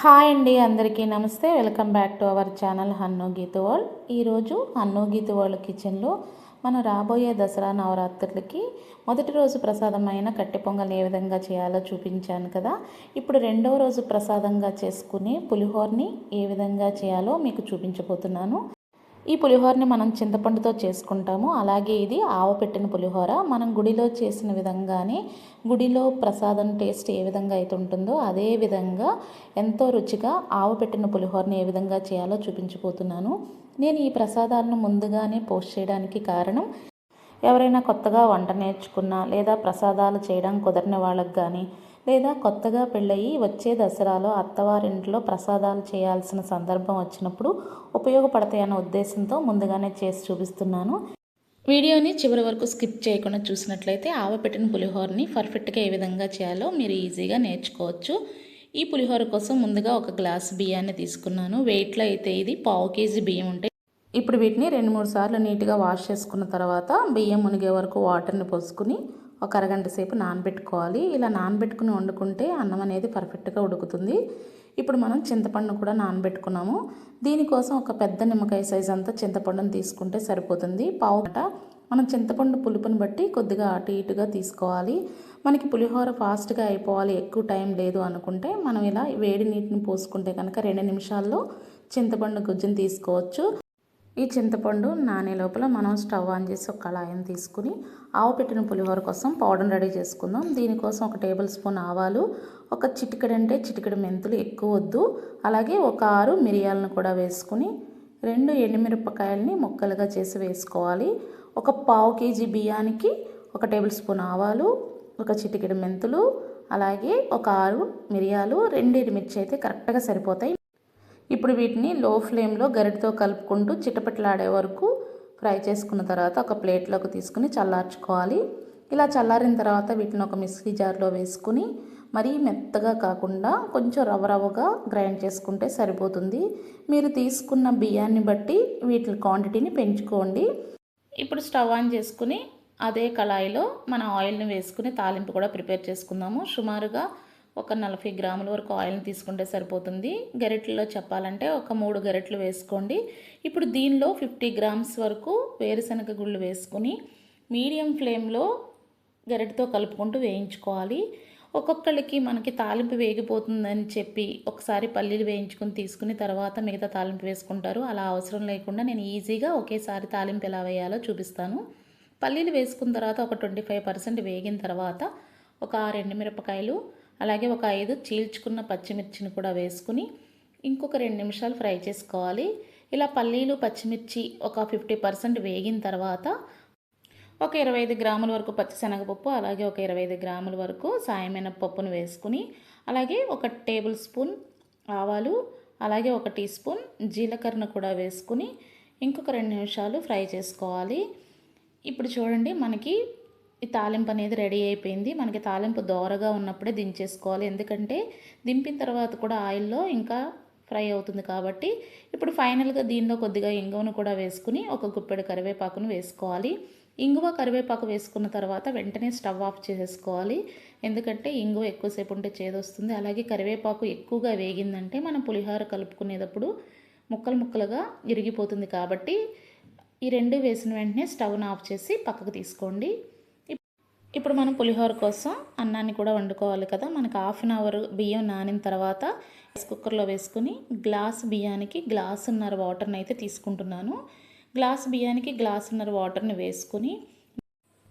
Hi అండి అందరికీ నమస్తే. Welcome back to our channel Hannu Geetha world. ఈరోజు హన్ను గీత వరల్డ్ కిచెన్లో మనం రాబోయే దసరా నవరాత్రులకి మొదటి రోజు ప్రసాదమైన కట్టె పొంగల్ ఏ విధంగా చేయాలో చూపించాను కదా. ఇప్పుడు రెండవ రోజు ప్రసాదంగా చేసుకునే పులిహోరని ఏ విధంగా చేయాలో మీకు చూపించబోతున్నాను. ఈ పులిహోరని మనం చింతపండుతో చేసుకుంటాము. అలాగే ఇది ఆవ పెట్టిన పులిహోర. మనం గుడిలో చేసిన విధంగానే గుడిలో ప్రసాదం టేస్ట్ ఏ విధంగా అయితే ఉంటుందో అదే విధంగా ఎంతో రుచిగా ఆవ పెట్టిన పులిహోరని ఏ విధంగా చేయాలో చూపించబోతున్నాను. నేను ఈ ప్రసాదాలను ముందుగానే పోస్ట్ చేయడానికి కారణం ఎవరైనా కొత్తగా వంట నేర్చుకున్నా లేదా ప్రసాదాలు చేయడం కుదరని వాళ్ళకి కానీ లేదా కొత్తగా పెళ్ళయి వచ్చే దసరాలో అత్తవారింట్లో ప్రసాదాలు చేయాల్సిన సందర్భం వచ్చినప్పుడు ఉపయోగపడతాయన్న ఉద్దేశంతో ముందుగానే చేసి చూపిస్తున్నాను. వీడియోని చివరి వరకు స్కిప్ చేయకుండా చూసినట్లయితే ఆవపెట్టిన పులిహోరని పర్ఫెక్ట్గా ఏ విధంగా చేయాలో మీరు ఈజీగా నేర్చుకోవచ్చు. ఈ పులిహోర కోసం ముందుగా ఒక గ్లాస్ బియ్యాన్ని తీసుకున్నాను. వెయిట్లో అయితే ఇది పావు కేజీ బియ్యం ఉంటాయి ఇప్పుడు వీటిని రెండు మూడు సార్లు నీట్గా వాష్ చేసుకున్న తర్వాత బియ్యం మునిగే వరకు వాటర్ని పోసుకుని ఒక అరగంట సేపు నానబెట్టుకోవాలి. ఇలా నానబెట్టుకుని వండుకుంటే అన్నం అనేది పర్ఫెక్ట్గా ఉడుకుతుంది. ఇప్పుడు మనం చింతపండు కూడా నానబెట్టుకున్నాము. దీనికోసం ఒక పెద్ద నిమ్మకాయ సైజ్ అంతా చింతపండును తీసుకుంటే సరిపోతుంది. పావుట మనం చింతపండు పులుపుని బట్టి కొద్దిగా అటు ఇటుగా తీసుకోవాలి. మనకి పులిహోర ఫాస్ట్గా అయిపోవాలి ఎక్కువ టైం లేదు అనుకుంటే మనం ఇలా వేడి నీటిని పోసుకుంటే కనుక రెండు నిమిషాల్లో చింతపండు గుజ్జుని తీసుకోవచ్చు. ఈ చింతపండు నానే లోపల మనం స్టవ్ ఆన్ చేసి ఒక కళాయిని తీసుకుని ఆవు పెట్టిన పులిహోర కోసం పౌడర్ రెడీ చేసుకుందాం. దీనికోసం ఒక టేబుల్ స్పూన్ ఆవాలు ఒక చిటికెడంటే చిటికడ మెంతులు ఎక్కువ వద్దు. అలాగే ఒక ఆరు మిరియాలను కూడా వేసుకుని రెండు ఎండుమిరపకాయలని ముక్కలుగా చేసి వేసుకోవాలి. ఒక పావు కేజీ బియ్యానికి ఒక టేబుల్ స్పూన్ ఆవాలు ఒక చిటికెడు మెంతులు అలాగే ఒక ఆరు మిరియాలు రెండు ఎండుమిర్చి అయితే కరెక్ట్గా సరిపోతాయి. ఇప్పుడు వీటిని లో ఫ్లేమ్లో గరిటతో కలుపుకుంటూ చిటపట్లాడే వరకు ఫ్రై చేసుకున్న తర్వాత ఒక ప్లేట్లోకి తీసుకుని చల్లార్చుకోవాలి. ఇలా చల్లారిన తర్వాత వీటిని ఒక మిక్సీ జార్లో వేసుకుని మరీ మెత్తగా కాకుండా కొంచెం రవ్వ రవ్వగా గ్రైండ్ చేసుకుంటే సరిపోతుంది. మీరు తీసుకున్న బియ్యాన్ని బట్టి వీటి క్వాంటిటీని పెంచుకోండి. ఇప్పుడు స్టవ్ ఆన్ చేసుకుని అదే కళాయిలో మన ఆయిల్ని వేసుకుని తాలింపు కూడా ప్రిపేర్ చేసుకుందాము. సుమారుగా ఒక నలభై గ్రాముల వరకు ఆయిల్ని తీసుకుంటే సరిపోతుంది. గరిటెల్లో చెప్పాలంటే ఒక మూడు గరిటెలు వేసుకోండి. ఇప్పుడు దీనిలో ఫిఫ్టీ గ్రామ్స్ వరకు వేరుశనగ గుళ్ళు వేసుకుని మీడియం ఫ్లేమ్లో గరిటెతో కలుపుకుంటూ వేయించుకోవాలి. ఒక్కొక్కళ్ళకి మనకి తాలింపు వేగిపోతుందని చెప్పి ఒకసారి పల్లీలు వేయించుకొని తీసుకుని తర్వాత మిగతా తాలింపు వేసుకుంటారు. అలా అవసరం లేకుండా నేను ఈజీగా ఒకేసారి తాలింపు ఎలా వేయాలో చూపిస్తాను. పల్లీలు వేసుకున్న తర్వాత ఒక ట్వంటీ ఫైవ్ పర్సెంట్ వేగిన తర్వాత ఒక ఆరు ఎండుమిరపకాయలు అలాగే ఒక ఐదు చీల్చుకున్న పచ్చిమిర్చిని కూడా వేసుకుని ఇంకొక రెండు నిమిషాలు ఫ్రై చేసుకోవాలి. ఇలా పల్లీలు పచ్చిమిర్చి ఒక ఫిఫ్టీ పర్సెంట్ వేగిన తర్వాత ఒక ఇరవై ఐదు గ్రాముల వరకు పచ్చిశనగపప్పు అలాగే ఒక ఇరవై ఐదు గ్రాముల వరకు సాయమైన పప్పును వేసుకుని అలాగే ఒక టేబుల్ స్పూన్ ఆవాలు అలాగే ఒక టీ స్పూన్ జీలకర్ర కూడా వేసుకుని ఇంకొక రెండు నిమిషాలు ఫ్రై చేసుకోవాలి. ఇప్పుడు చూడండి మనకి ఈ తాలింపు అనేది రెడీ అయిపోయింది. మనకి తాలింపు దోరగా ఉన్నప్పుడే దించేసుకోవాలి. ఎందుకంటే దింపిన తర్వాత కూడా ఆయిల్లో ఇంకా ఫ్రై అవుతుంది కాబట్టి ఇప్పుడు ఫైనల్గా దీనిలో కొద్దిగా ఇంగువను కూడా వేసుకుని ఒక గుప్పెడు కరివేపాకును వేసుకోవాలి. ఇంగువ కరివేపాకు వేసుకున్న తర్వాత వెంటనే స్టవ్ ఆఫ్ చేసేసుకోవాలి. ఎందుకంటే ఇంగువ ఎక్కువసేపు ఉంటే చేదొస్తుంది. అలాగే కరివేపాకు ఎక్కువగా వేగిందంటే మనం పులిహోర కలుపుకునేటప్పుడు ముక్కలు ముక్కలుగా ఇరిగిపోతుంది కాబట్టి ఈ రెండు వేసిన వెంటనే స్టవ్ను ఆఫ్ చేసి పక్కకు తీసుకోండి. ఇప్పుడు మనం పులిహోర కోసం అన్నాన్ని కూడా వండుకోవాలి కదా. మనకు హాఫ్ అన్ అవర్ బియ్యం నానిన తర్వాత రైస్ కుక్కర్లో వేసుకుని గ్లాస్ బియ్యానికి గ్లాసున్నర వాటర్ని అయితే తీసుకుంటున్నాను. గ్లాస్ బియ్యానికి గ్లాసున్నర వాటర్ని వేసుకుని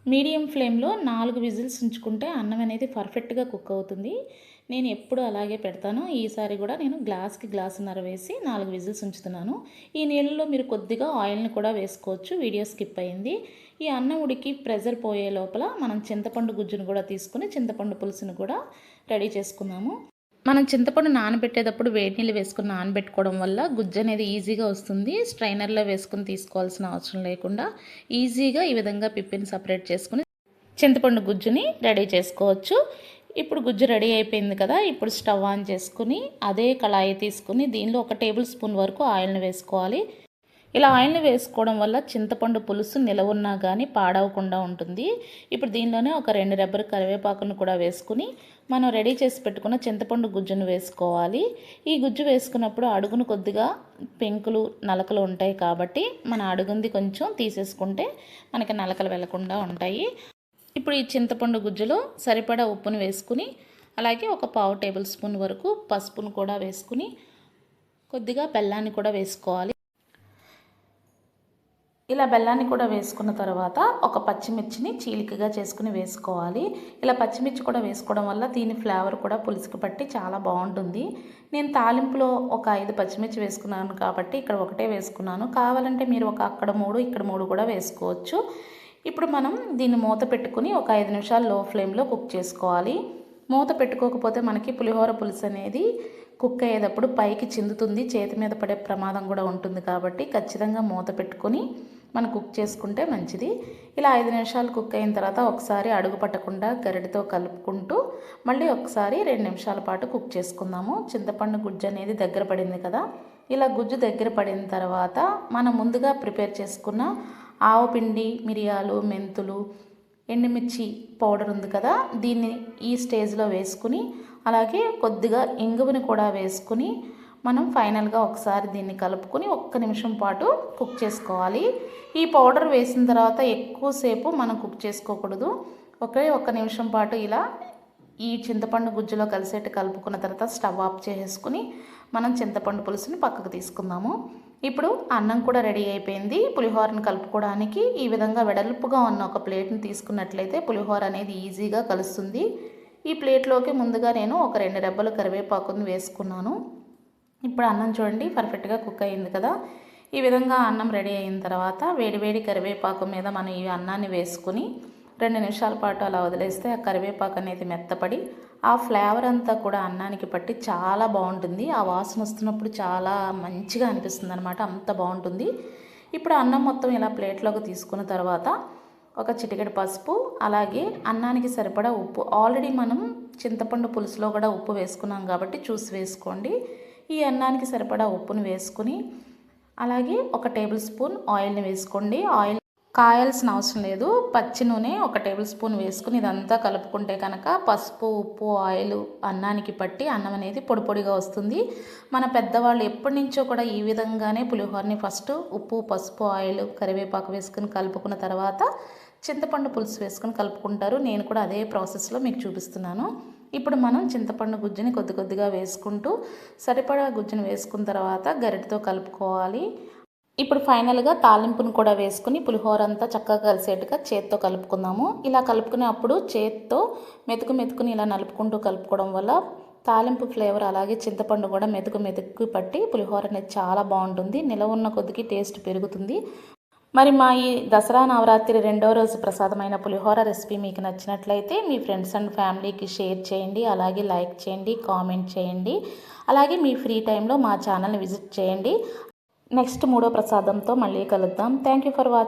మీడియం ఫ్లేమ్లో నాలుగు విజిల్స్ ఉంచుకుంటే అన్నం అనేది పర్ఫెక్ట్గా కుక్ అవుతుంది. నేను ఎప్పుడు అలాగే పెడతాను. ఈసారి కూడా నేను గ్లాస్కి గ్లాసున్నర వేసి నాలుగు విజిల్స్ ఉంచుతున్నాను. ఈ నీళ్ళలో మీరు కొద్దిగా ఆయిల్ని కూడా వేసుకోవచ్చు. వీడియో స్కిప్ అయింది. ఈ అన్నం ఉడికి ప్రెజర్ పోయే లోపల మనం చింతపండు గుజ్జును కూడా తీసుకుని చింతపండు పులుసును కూడా రెడీ చేసుకున్నాము. మనం చింతపండు నానబెట్టేటప్పుడు వేడి నీళ్ళు వేసుకుని నానబెట్టుకోవడం వల్ల గుజ్జు అనేది ఈజీగా వస్తుంది. స్ట్రైనర్లో వేసుకుని తీసుకోవాల్సిన అవసరం లేకుండా ఈజీగా ఈ విధంగా పిప్పిని సపరేట్ చేసుకుని చింతపండు గుజ్జుని రెడీ చేసుకోవచ్చు. ఇప్పుడు గుజ్జు రెడీ అయిపోయింది కదా ఇప్పుడు స్టవ్ ఆన్ చేసుకుని అదే కళాయి తీసుకుని దీనిలో ఒక టేబుల్ స్పూన్ వరకు ఆయిల్ని వేసుకోవాలి. ఇలా ఆయిల్ని వేసుకోవడం వల్ల చింతపండు పులుసు నిలవున్నా కానీ పాడవకుండా ఉంటుంది. ఇప్పుడు దీనిలోనే ఒక రెండు రెబ్బరు కరివేపాకును కూడా వేసుకుని మనం రెడీ చేసి పెట్టుకున్న చింతపండు గుజ్జును వేసుకోవాలి. ఈ గుజ్జు వేసుకున్నప్పుడు అడుగును కొద్దిగా పెంకులు నలకలు ఉంటాయి కాబట్టి మన అడుగుంది కొంచెం తీసేసుకుంటే మనకి నలకలు వెళ్ళకుండా ఉంటాయి. ఇప్పుడు ఈ చింతపండు గుజ్జులో సరిపడా ఉప్పును వేసుకుని అలాగే ఒక పావు టేబుల్ స్పూన్ వరకు పసుపును కూడా వేసుకుని కొద్దిగా బెల్లాన్ని కూడా వేసుకోవాలి. ఇలా బెల్లాన్ని కూడా వేసుకున్న తర్వాత ఒక పచ్చిమిర్చిని చీలికగా చేసుకుని వేసుకోవాలి. ఇలా పచ్చిమిర్చి కూడా వేసుకోవడం వల్ల దీని ఫ్లేవర్ కూడా పులుసుకు పట్టి చాలా బాగుంటుంది. నేను తాలింపులో ఒక ఐదు పచ్చిమిర్చి వేసుకున్నాను కాబట్టి ఇక్కడ ఒకటే వేసుకున్నాను. కావాలంటే మీరు ఒక అక్కడ మూడు ఇక్కడ మూడు కూడా వేసుకోవచ్చు. ఇప్పుడు మనం దీన్ని మూత పెట్టుకుని ఒక ఐదు నిమిషాలు లో ఫ్లేమ్లో కుక్ చేసుకోవాలి. మూత పెట్టుకోకపోతే మనకి పులిహోర పులుసు అనేది కుక్ అయ్యేటప్పుడు పైకి చిందుతుంది చేతి మీద పడే ప్రమాదం కూడా ఉంటుంది కాబట్టి ఖచ్చితంగా మూత పెట్టుకొని మనం కుక్ చేసుకుంటే మంచిది. ఇలా ఐదు నిమిషాలు కుక్ అయిన తర్వాత ఒకసారి అడుగు పట్టకుండా గరిటతో కలుపుకుంటూ మళ్ళీ ఒకసారి రెండు నిమిషాల పాటు కుక్ చేసుకుందాము. చింతపండు గుజ్జు అనేది దగ్గర పడింది కదా. ఇలా గుజ్జు దగ్గర పడిన తర్వాత మనం ముందుగా ప్రిపేర్ చేసుకున్న ఆవపిండి మిరియాలు మెంతులు ఎండుమిర్చి పౌడర్ ఉంది కదా. దీన్ని ఈ స్టేజ్లో వేసుకుని అలాగే కొద్దిగా ఇంగువని కూడా వేసుకుని మనం ఫైనల్గా ఒకసారి దీన్ని కలుపుకొని ఒక్క నిమిషం పాటు కుక్ చేసుకోవాలి. ఈ పౌడర్ వేసిన తర్వాత ఎక్కువసేపు మనం కుక్ చేసుకోకూడదు. ఒకే ఒక్క నిమిషం పాటు ఇలా ఈ చింతపండు గుజ్జులో కలిసేట్టు కలుపుకున్న తర్వాత స్టవ్ ఆఫ్ చేసేసుకుని మనం చింతపండు పులుసుని పక్కకు తీసుకుందాము. ఇప్పుడు అన్నం కూడా రెడీ అయిపోయింది. పులిహోరను కలుపుకోవడానికి ఈ విధంగా వెడల్పుగా ఉన్న ఒక ప్లేట్ని తీసుకున్నట్లయితే పులిహోర అనేది ఈజీగా కలుస్తుంది. ఈ ప్లేట్లోకి ముందుగా నేను ఒక రెండు రెబ్బలు కరివేపాకుని వేసుకున్నాను. ఇప్పుడు అన్నం చూడండి పర్ఫెక్ట్గా కుక్ అయింది కదా. ఈ విధంగా అన్నం రెడీ అయిన తర్వాత వేడివేడి కరివేపాకు మీద మనం ఈ అన్నాన్ని వేసుకుని రెండు నిమిషాల పాటు అలా వదిలేస్తే ఆ కరివేపాకు అనేది మెత్తపడి ఆ ఫ్లేవర్ అంతా కూడా అన్నానికి పట్టి చాలా బాగుంటుంది. ఆ వాసన వస్తున్నప్పుడు చాలా మంచిగా అనిపిస్తుంది అనమాట అంత బాగుంటుంది. ఇప్పుడు అన్నం మొత్తం ఇలా ప్లేట్లోకి తీసుకున్న తర్వాత ఒక చిటికెడు పసుపు అలాగే అన్నానికి సరిపడా ఉప్పు. ఆల్రెడీ మనం చింతపండు పులుసులో కూడా ఉప్పు వేసుకున్నాం కాబట్టి చూసి వేసుకోండి. ఈ అన్నానికి సరిపడా ఉప్పును వేసుకుని అలాగే ఒక టేబుల్ స్పూన్ ఆయిల్ని వేసుకోండి. ఆయిల్ కాయాల్సిన అవసరం లేదు. పచ్చి నూనె ఒక టేబుల్ స్పూన్ వేసుకుని ఇదంతా కలుపుకుంటే కనుక పసుపు ఉప్పు ఆయిల్ అన్నానికి పట్టి అన్నం అనేది పొడి పొడిగా వస్తుంది. మన పెద్దవాళ్ళు ఎప్పటి నుంచో కూడా ఈ విధంగానే పులిహోరని ఫస్ట్ ఉప్పు పసుపు ఆయిల్ కరివేపాకు వేసుకుని కలుపుకున్న తర్వాత చింతపండు పులుసు వేసుకుని కలుపుకుంటారు. నేను కూడా అదే ప్రాసెస్లో మీకు చూపిస్తున్నాను. ఇప్పుడు మనం చింతపండు గుజ్జుని కొద్ది కొద్దిగా వేసుకుంటూ సరిపడా గుజ్జుని వేసుకున్న తర్వాత గరిటతో కలుపుకోవాలి. ఇప్పుడు ఫైనల్గా తాలింపును కూడా వేసుకుని పులిహోర అంతా చక్కగా కలిసేట్టుగా చేత్తో కలుపుకుందాము. ఇలా కలుపుకునే అప్పుడు చేత్తో మెతుకు మెతుకుని ఇలా నలుపుకుంటూ కలుపుకోవడం వల్ల తాలింపు ఫ్లేవర్ అలాగే చింతపండు కూడా మెతుకు మెతుకు పట్టి పులిహోర అనేది చాలా బాగుంటుంది. నిలవ ఉన్న కొద్దికి టేస్ట్ పెరుగుతుంది. మరి మా ఈ దసరా నవరాత్రి రెండో రోజు ప్రసాదమైన పులిహోర రెసిపీ మీకు నచ్చినట్లయితే మీ ఫ్రెండ్స్ అండ్ ఫ్యామిలీకి షేర్ చేయండి అలాగే లైక్ చేయండి కామెంట్ చేయండి అలాగే మీ ఫ్రీ టైంలో మా ఛానల్ని విజిట్ చేయండి. నెక్స్ట్ మూడో ప్రసాదంతో మళ్ళీ కలుద్దాం. Thank you for watching